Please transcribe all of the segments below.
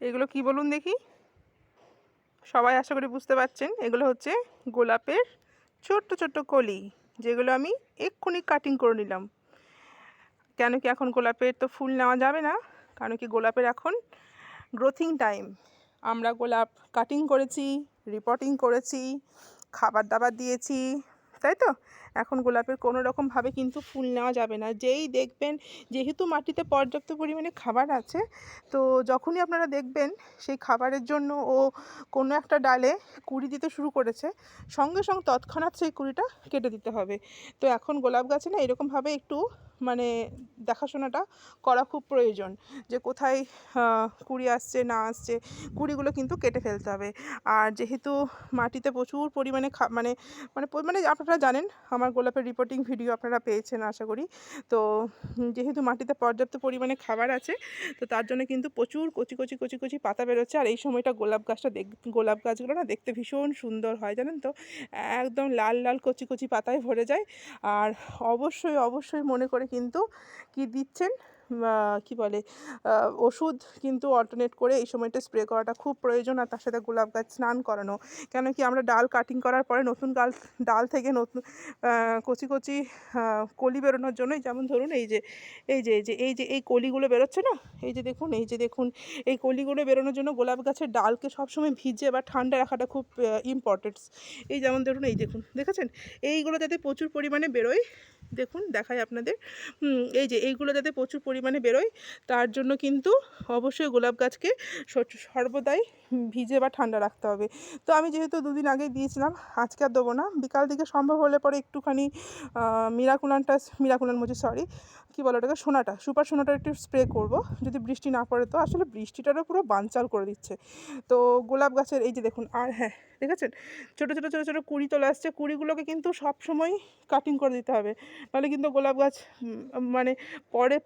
এগুলো কি বলুন দেখি? সবাই আশা করি বুঝতে পারছেন। এগুলো হচ্ছে গোলাপের ছোট্ট ছোট্ট কলি, যেগুলো আমি এক্ষুনি কাটিং করে নিলাম। কেন কি এখন গোলাপের তো ফুল নেওয়া যাবে না? কারণ কি গোলাপের এখন গ্রোথিং টাইম আমরা গোলাপ কাটিং করেছি রিপোর্টিং করেছি, খাবার দাবার দিয়েছি তাই তো? এখন গোলাপের কোনো রকমভাবে কিন্তু ফুল নেওয়া যাবে না। যেই দেখবেন, যেহেতু মাটিতে পর্যাপ্ত পরিমাণে খাবার আছে, তো যখনই আপনারা দেখবেন সেই খাবারের জন্য ও কোনো একটা ডালে কুড়ি দিতে শুরু করেছে, সঙ্গে সঙ্গে তৎক্ষণাৎ সেই কুড়িটা কেটে দিতে হবে। তো এখন গোলাপ গাছে না এরকমভাবে একটু মানে দেখাশোনাটা করা খুব প্রয়োজন যে কোথায় কুড়ি আসছে, না আসছে, কুড়িগুলো কিন্তু কেটে ফেলতে হবে। আর যেহেতু মাটিতে প্রচুর পরিমাণে খা মানে মানে মানে আপনারা জানেন, আমার গোলাপের রিপোর্টিং ভিডিও আপনারা পেয়েছেন আশা করি। তো যেহেতু মাটিতে পর্যাপ্ত পরিমাণে খাবার আছে, তো তার জন্য কিন্তু প্রচুর কচি কচি কচি কচি পাতা বেরোচ্ছে। আর এই সময়টা গোলাপ গাছটা দেখ, গোলাপ গাছগুলো না দেখতে ভীষণ সুন্দর হয়, জানেন তো? একদম লাল লাল কচি কচি পাতায় ভরে যায়। আর অবশ্যই অবশ্যই মনে করে কিন্তু কি দিচ্ছেন? কি বলে? ওষুধ কিন্তু অল্টারনেট করে এই সময়টা স্প্রে করাটা খুব প্রয়োজন আর তার সাথে গোলাপ গাছ স্নান করানো। কেন কি আমরা ডাল কাটিং করার পরে নতুন ডাল ডাল থেকে নতুন কচি কচি কলি বেরোনোর জন্যই যেমন ধরুন এই যে এই যে এই যে এই যে, এই কলিগুলো বেরোচ্ছে না? এই যে দেখুন, এই যে দেখুন, এই কলিগুলো বেরোনোর জন্য গোলাপ গাছের ডালকে সবসময় ভিজে বা ঠান্ডা রাখাটা খুব ইম্পর্টেন্ট এই যেমন ধরুন এই দেখুন, দেখেছেন? এইগুলো যাতে প্রচুর পরিমাণে বেরোয় দেখুন দেখায় আপনাদের। এই যে এইগুলো যাতে প্রচুর পরিমাণে বেরোয়, তার জন্য কিন্তু অবশ্যই গোলাপ গাছকে সর্বদাই ভিজে বা ঠান্ডা রাখতে হবে। তো আমি যেহেতু দুদিন আগে দিয়েছিলাম, আজকে আর দেবো না। বিকাল দিকে সম্ভব হলে পরে একটুখানি মিরাকুলানটা, মিরাকুলান মুজি সরি কী বলে ওটাকে, সোনাটা, সুপার সোনাটা একটু স্প্রে করব। যদি বৃষ্টি না পড়ে তো, আসলে বৃষ্টিটারও পুরো বানচাল করে দিচ্ছে। তো গোলাপ গাছের, এই যে দেখুন, আর হ্যাঁ দেখেছেন? ছোটো ছোটো ছোটো ছোটো কুড়ি চলে আসছে। কুড়িগুলোকে কিন্তু সব সময় কাটিং করে দিতে হবে। নাহলে কিন্তু গোলাপ গাছ মানে পরে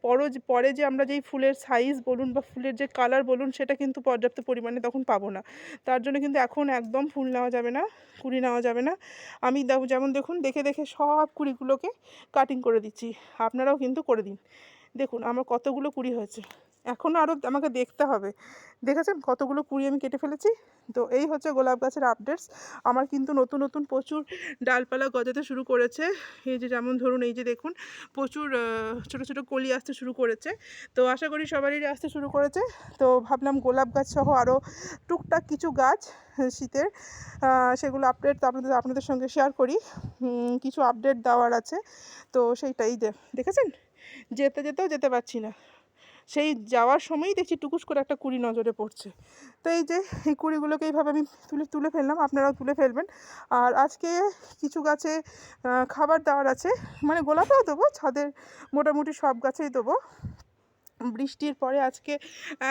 পরে যে আমরা যেই ফুলের সাইজ বলুন বা ফুলের যে কালার বলুন, সেটা কিন্তু পর্যাপ্ত পরিমাণে তখন পাবো না। তার জন্য কিন্তু এখন একদম ফুল নেওয়া যাবে না, কুড়ি নেওয়া যাবে না। আমি যেমন দেখুন, দেখে দেখে সব কুড়িগুলোকে কাটিং করে দিচ্ছি। আপনারাও কিন্তু করে দিন। দেখুন, আমার কতগুলো কুড়ি হয়েছে। এখনও আরও আমাকে দেখতে হবে। দেখেছেন কতগুলো কুড়ি আমি কেটে ফেলেছি? তো এই হচ্ছে গোলাপ গাছের আপডেটস আমার কিন্তু নতুন নতুন প্রচুর ডালপালা গজাতে শুরু করেছে। এই যে যেমন ধরুন, এই যে দেখুন, প্রচুর ছোটো ছোটো কলি আসতে শুরু করেছে। তো আশা করি সবারই আসতে শুরু করেছে। তো ভাবলাম গোলাপ গাছ সহ আরও টুকটাক কিছু গাছ শীতের সেগুলো আপডেট আপনাদের আপনাদের সঙ্গে শেয়ার করি। কিছু আপডেট দেওয়ার আছে। তো সেইটাই দেখেছেন? যেতে, যেতেও যেতে পারছি না। সেই যাওয়ার সময়ই দেখছি টুকুস করে একটা কুড়ি নজরে পড়ছে। তো এই যে, এই কুড়িগুলোকে এইভাবে আমি তুলে তুলে ফেললাম, আপনারাও তুলে ফেলবেন। আর আজকে কিছু গাছে খাবার দেওয়ার আছে মানে গোলাপেও দেবো, ছাদের মোটামুটি সব গাছেই দেবো। বৃষ্টির পরে আজকে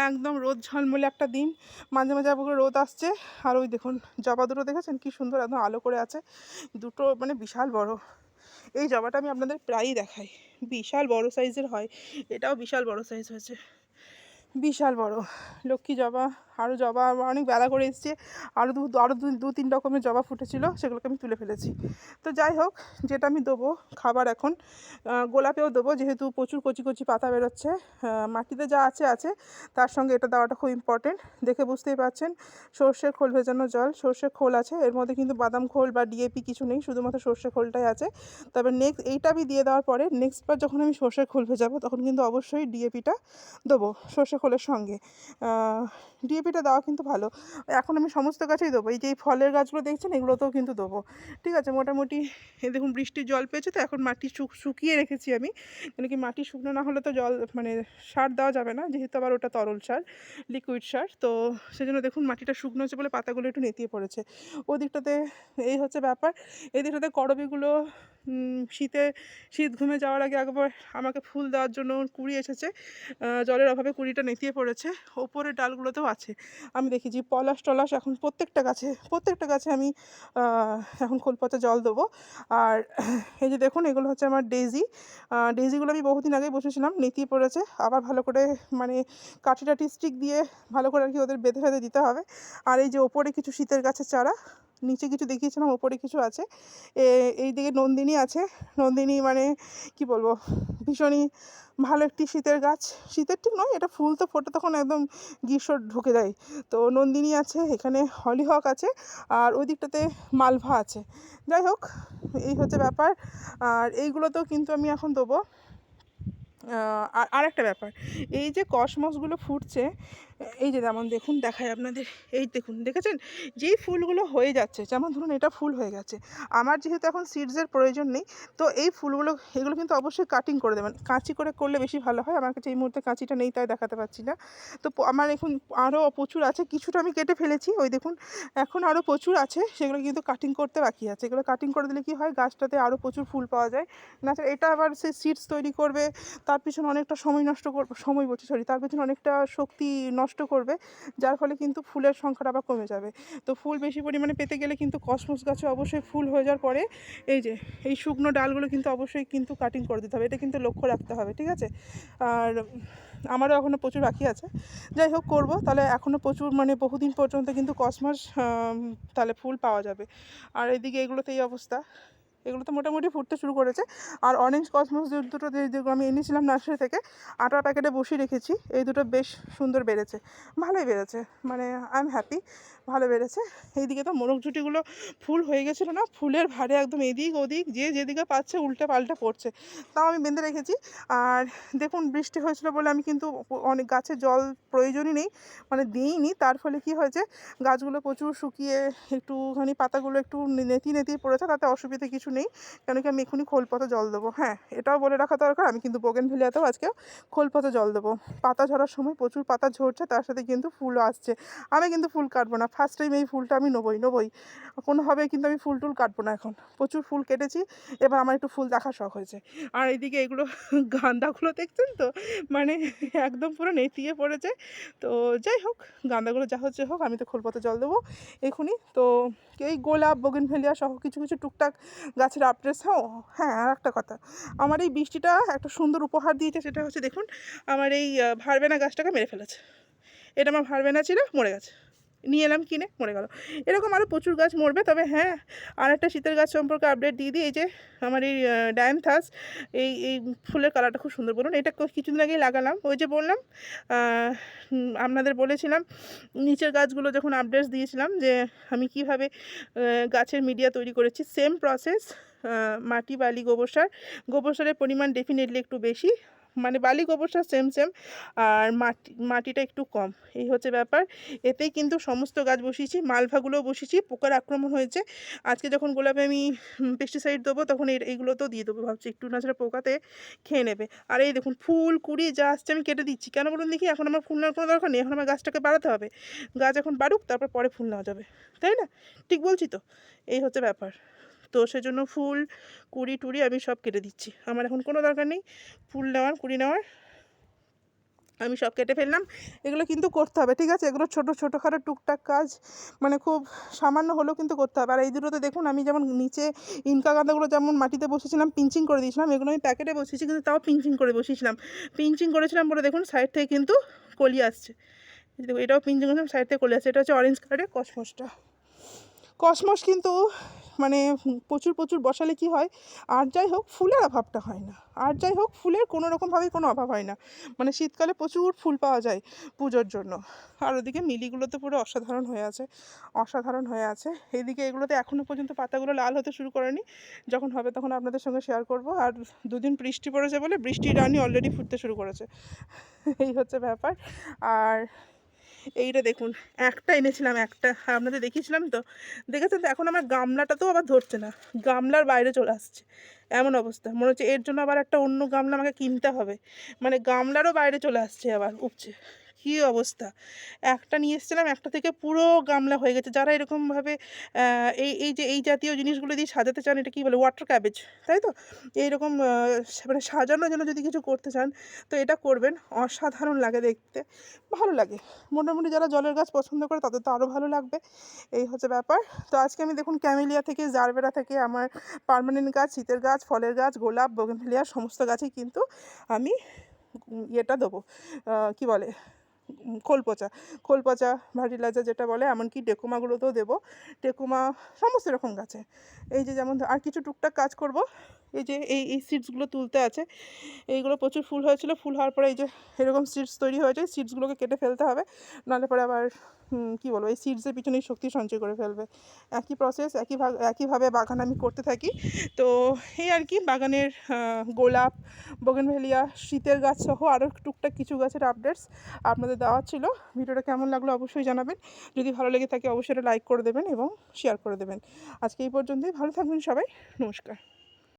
একদম রোদ ঝলমলে একটা দিন। মাঝে মাঝে আবার রোদ আসছে। আর ওই দেখুন, জবা দুটো দেখেছেন? কি সুন্দর একদম আলো করে আছে। দুটো মানে বিশাল বড়। এই জবাটা আমি আপনাদের প্রায়ই দেখাই। বিশাল বড় সাইজের হয়। এটাও বিশাল বড় সাইজ হয়েছে। বিশাল বড়। লক্ষ্মী জবা আরও জবা, অনেক বেলা করে এসছে। আরও দু আরও দু তিন রকমের জবা ফুটেছিল, সেগুলোকে আমি তুলে ফেলেছি। তো যাই হোক, যেটা আমি দেবো খাবার এখন গোলাপেও দেবো, যেহেতু প্রচুর কচি কচি পাতা বেরোচ্ছে। মাটিতে যা আছে আছে। তার সঙ্গে এটা দেওয়াটা খুব ইম্পর্টেন্ট দেখে বুঝতেই পারছেন, সর্ষের খোল ভেজানো জল, সর্ষের খোল আছে। এর মধ্যে কিন্তু বাদাম খোল বা ডিএপি কিছু নেই, শুধুমাত্র সর্ষে খোলটাই আছে। তবে নেক্সট এইটা আমি দিয়ে দেওয়ার পরে নেক্সট বার যখন আমি সর্ষের খোল ভেজাবো, তখন কিন্তু অবশ্যই ডিএপিটা দেবো সর্ষে খোলের সঙ্গে। ডিএপিটা দেওয়া কিন্তু ভালো। এখন আমি সমস্ত গাছেই দেবো। এই যে এই ফলের গাছগুলো দেখছেন, এগুলোতেও কিন্তু দেবো। ঠিক আছে, মোটামুটি দেখুন বৃষ্টির জল পেয়েছে তো, এখন মাটি শুক- শুকিয়ে রেখেছি আমি। কেন কি মাটি শুকনো না হলে তো জল মানে সার দেওয়া যাবে না, যেহেতু আবার ওটা তরল সার লিকুইড সার। তো সেজন্য দেখুন মাটিটা শুকনো হচ্ছে বলে পাতাগুলো একটু নেতিয়ে পড়েছে। ওদিকটাতে এই হচ্ছে ব্যাপার। এই দিকটাতে করবিগুলো শীতে, শীত ঘুমে যাওয়ার আগে একবার আমাকে ফুল দেওয়ার জন্য কুড়ি এসেছে। জলের অভাবে কুড়িটা নেতিয়ে পড়েছে। ওপরের ডালগুলোতেও আছে। আমি দেখেছি পলাশ টলাশ এখন প্রত্যেকটা গাছে প্রত্যেকটা গাছে আমি এখন খোলপচা জল দেবো। আর এই যে দেখুন, এগুলো হচ্ছে আমার ডেজি ডেজিগুলো আমি বহুদিন আগেই বসেছিলাম, নেতিয়ে পড়েছে। আবার ভালো করে মানে কাঠি টাঠি স্টিক দিয়ে ভালো করে আর কি ওদের বেঁধে ফেঁধে দিতে হবে। আর এই যে ওপরে কিছু শীতের গাছের চারা, নিচে কিছু দেখিয়েছিলাম, ওপরে কিছু আছে। এই দিকে নন্দিনী আছে। নন্দিনী মানে কি বলব? ভীষণই ভালো একটি শীতের গাছ। শীতের ঠিক নয়, এটা ফুল তো ফোটে তখন একদম গ্রীষ্ম ঢুকে যায়। তো নন্দিনী আছে, এখানে হলিহক আছে, আর ওই দিকটাতে মালভা আছে। যাই হোক, এই হচ্ছে ব্যাপার। আর এইগুলো তো কিন্তু আমি এখন দেবো। আর আরেকটা ব্যাপার, এই যে কসমসগুলো ফুটছে এই যে যেমন দেখুন দেখায় আপনাদের, এই দেখুন, দেখেছেন? যেই ফুলগুলো হয়ে যাচ্ছে, যেমন ধরুন এটা ফুল হয়ে গেছে। আমার যেহেতু এখন সিডসের প্রয়োজন নেই, তো এই ফুলগুলো, এগুলো কিন্তু অবশ্যই কাটিং করে দেবেন। কাঁচি করে করলে বেশি ভালো হয়, আমার কাছে এই মুহূর্তে কাঁচিটা নেই, তাই দেখাতে পাচ্ছি না। তো আমার এখন আরও প্রচুর আছে, কিছুটা আমি কেটে ফেলেছি, ওই দেখুন, এখন আরও প্রচুর আছে, সেগুলো কিন্তু কাটিং করতে বাকি আছে। এগুলো কাটিং করে দিলে কি হয়, গাছটাতে আরও প্রচুর ফুল পাওয়া যায়। না এটা আবার সে সিডস তৈরি করবে, তার পিছনে অনেকটা সময় নষ্ট করবে সময় বলছি সরি তার পিছনে অনেকটা শক্তি নষ্ট করবে, যার ফলে কিন্তু ফুলের সংখ্যাটা আবার কমে যাবে। তো ফুল বেশি পরিমাণে পেতে গেলে কিন্তু কসমস গাছে অবশ্যই ফুল হয়ে যাওয়ার পরে এই যে, এই শুকনো ডালগুলো কিন্তু অবশ্যই কিন্তু কাটিং করে দিতে হবে। এটা কিন্তু লক্ষ্য রাখতে হবে, ঠিক আছে? আর আমারও এখনও প্রচুর বাকি আছে। যাই হোক, করব। তাহলে এখনও প্রচুর মানে বহুদিন পর্যন্ত কিন্তু কসমস তাহলে ফুল পাওয়া যাবে। আর এদিকে এই অবস্থা। এগুলো তো মোটামুটি ফুটতে শুরু করেছে। আর অরেঞ্জ কসমস দুটো যেগুলো আমি এনেছিলাম নার্সারি থেকে, আটার প্যাকেটে বসিয়ে রেখেছি, এই দুটো বেশ সুন্দর বেড়েছে। ভালোই বেড়েছে মানে আই এম হ্যাপি ভালো বেড়েছে। এইদিকে তো মোরগ ঝুটিগুলো ফুল হয়ে গেছিল না, ফুলের ভারে একদম এদিক ওদিক, যে যেদিকে পাচ্ছে উল্টে পাল্টে পড়ছে। তাও আমি বেঁধে রেখেছি। আর দেখুন, বৃষ্টি হয়েছিল বলে আমি কিন্তু অনেক গাছে জল প্রয়োজনই নেই মানে দিইনি। তার ফলে কি হয়েছে, গাছগুলো প্রচুর শুকিয়ে একটুখানি পাতাগুলো একটু নেতি নেতি পড়েছে, তাতে অসুবিধা কিছু নেই। কেন কি আমি এক্ষুনি খোলপথে জল দেবো। হ্যাঁ এটাও বলে রাখা দরকার। আমি কিন্তু বোগেন ভেলিয়াতেও আজকে খোলপথে জল দেবো। পাতা ঝরার সময় প্রচুর পাতা ঝরছে, তার সাথে কিন্তু ফুলও আসছে। আমি কিন্তু ফুল কাটবো না। ফার্স্ট টাইম এই ফুলটা আমি নেবই নেবই। কোনোভাবে কিন্তু আমি ফুল টুল কাটবো না এখন। প্রচুর ফুল কেটেছি, এবার আমার একটু ফুল দেখা শখ হয়েছে। আর এইদিকে এগুলো গাঁদাগুলো দেখছেন তো? মানে একদম পুরো নেতিয়ে পড়েছে। তো যাই হোক গাঁদাগুলো যা হচ্ছে হোক, আমি তো খোলপথে জল দেবো এখুনি তো এই গোলাপ, বগেনভেলিয়া সহ কিছু কিছু টুকটাক গাছের আপডেটস হ্যাঁ হ্যাঁ আর একটা কথা। আমার এই বৃষ্টিটা একটা সুন্দর উপহার দিয়েছে, সেটা হচ্ছে দেখুন, আমার এই ভারবেনা গাছটাকে মেরে ফেলেছে। এটা আমার ভারবেনা ছিল, মরে গেছে। নিয়ে এলাম কিনে, মরে গেল। এরকম আরও প্রচুর গাছ মরবে, তবে হ্যাঁ আর একটা শীতের গাছ সম্পর্কে আপডেট দিয়ে দিই, এই যে আমার এই ডায়ান্থাস এই এই ফুলের কালারটা খুব সুন্দর বলুন। এটা কিছুদিন আগেই লাগালাম, ওই যে বললাম আপনাদের বলেছিলাম, নিচের গাছগুলো যখন আপডেটস দিয়েছিলাম যে আমি কীভাবে গাছের মিডিয়া তৈরি করেছি সেম প্রসেস মাটি, বালি, গোবর সার, গোবর সারের পরিমাণ ডেফিনেটলি একটু বেশি মানে বালি গোবর সার সেম সেম আর মাটি, মাটিটা একটু কম। এই হচ্ছে ব্যাপার। এতেই কিন্তু সমস্ত গাছ বসিয়েছি, মালভাগুলোও বসিয়েছি, পোকার আক্রমণ হয়েছে। আজকে যখন গোলাপে আমি পেস্টিসাইড দেবো, তখন এই এইগুলো তো দিয়ে দেবো। ভাবছি একটু না সেটা পোকাতে খেয়ে নেবে। আর এই দেখুন, ফুল, কুড়ি যা আসছে আমি কেটে দিচ্ছি। কেন বলুন দেখি? এখন আমার ফুল নেওয়ার কোনো দরকার নেই। এখন আমার গাছটাকে বাড়াতে হবে। গাছ এখন বাড়ুক, তারপর পরে ফুল নেওয়া যাবে। তাই না? ঠিক বলছি তো? এই হচ্ছে ব্যাপার। তো সেজন্য ফুল, কুড়ি টুড়ি আমি সব কেটে দিচ্ছি। আমার এখন কোনো দরকার নেই। ফুল নেওয়ার, কুড়ি নেওয়ার আমি সব কেটে ফেললাম। এগুলো কিন্তু করতে হবে, ঠিক আছে? এগুলো ছোটো ছোটো ছোটোখাটো টুকটাক কাজ মানে খুব সামান্য হলেও কিন্তু করতে হবে। আর এই দুটোতে দেখুন, আমি যেমন নিচে ইনকা গাঁদাগুলো যেমন মাটিতে বসেছিলাম, পিঞ্চিং করে দিয়েছিলাম, এগুলো আমি প্যাকেটে বসিয়েছি কিন্তু তাও পিঞ্চিং করে বসিয়েছিলাম পিঞ্চিং করেছিলাম বলে দেখুন, সাইড থেকে কিন্তু কলি আসছে। এটাও পিঞ্চিং করেছিলাম, সাইড থেকে কলি আসছে। এটা হচ্ছে অরেঞ্জ কালারের কসমসটা কসমস কিন্তু মানে প্রচুর প্রচুর বসালে কি হয়? আর যাই হোক, ফুলের অভাবটা হয় না। আর যাই হোক, ফুলের কোনো রকমভাবেই কোনো অভাব হয় না। মানে শীতকালে প্রচুর ফুল পাওয়া যায় পুজোর জন্য। আর ওদিকে মিলিগুলো তো পুরো অসাধারণ হয়ে আছে, অসাধারণ হয়ে আছে। এইদিকে এগুলোতে এখনও পর্যন্ত পাতাগুলো লাল হতে শুরু করেনি। যখন হবে তখন আপনাদের সঙ্গে শেয়ার করব। আর দুদিন বৃষ্টি পড়েছে বলে বৃষ্টির রানী অলরেডি ফুটতে শুরু করেছে। এই হচ্ছে ব্যাপার। আর এইটা দেখুন, একটা এনেছিলাম, একটা। আপনাদের দেখিয়েছিলাম তো? দেখেছেন তো? এখন আমার গামলাটা তো আবার ধরছে না। গামলার বাইরে চলে আসছে। এমন অবস্থা। মনে হচ্ছে এর জন্য আবার একটা অন্য গামলা আমাকে কিনতে হবে। মানে গামলারও বাইরে চলে আসছে আবার, উপচে। কী অবস্থা? একটা নিয়ে এসেছিলাম, একটা থেকে পুরো গামলা হয়ে গেছে। যারা এরকমভাবে এই এই যে, এই জাতীয় জিনিসগুলো দিয়ে সাজাতে চান, এটা কী বলে ওয়াটার ক্যাবেজ তাই তো? এইরকম মানে সাজানোর জন্য যদি কিছু করতে চান, তো এটা করবেন। অসাধারণ লাগে দেখতে। ভালো লাগে। মোটামুটি যারা জলের গাছ পছন্দ করে, তাদের তো আরও ভালো লাগবে। এই হচ্ছে ব্যাপার। তো আজকে আমি দেখুন, ক্যামেলিয়া থেকে, জারবেরা থেকে, আমার পার্মানেন্ট গাছ, শীতের গাছ, ফলের গাছ, গোলাপ বগেনভেলিয়া সমস্ত গাছেই কিন্তু আমি ইয়েটা দেবো। কি বলে উম, খোল পচা খোল পচা ভার্টিলাইজার যেটা বলে এমনকি ডেকুমাগুলোতেও দেবো। ডেকুমা সমস্ত রকম গাছে। এই যে যেমন আর কিছু টুকটাক কাজ করব। এই যে এই এই সিডসগুলো তুলতে আছে। এইগুলো প্রচুর ফুল হয়েছিল। ফুল হওয়ার পরে এই যে এরকম সিডস তৈরি হয়েছে। সিডসগুলোকে কেটে ফেলতে হবে। নাহলে পরে আবার কী বলব? এই সিডসের পিছনেই শক্তি সঞ্চয় করে ফেলবে। একই প্রসেস একই একইভাবে বাগান আমি করতে থাকি। তো এই আর কি, বাগানের গোলাপ বগেনভেলিয়া শীতের গাছ সহ আরও টুকটাক কিছু গাছের আপডেটস আপনাদের দেওয়া ছিল। ভিডিওটা কেমন লাগল অবশ্যই জানাবেন। যদি ভালো লেগে থাকে অবশ্যই লাইক করে দেবেন এবং শেয়ার করে দেবেন। আজকে এই পর্যন্তই। ভালো থাকবেন সবাই। নমস্কার।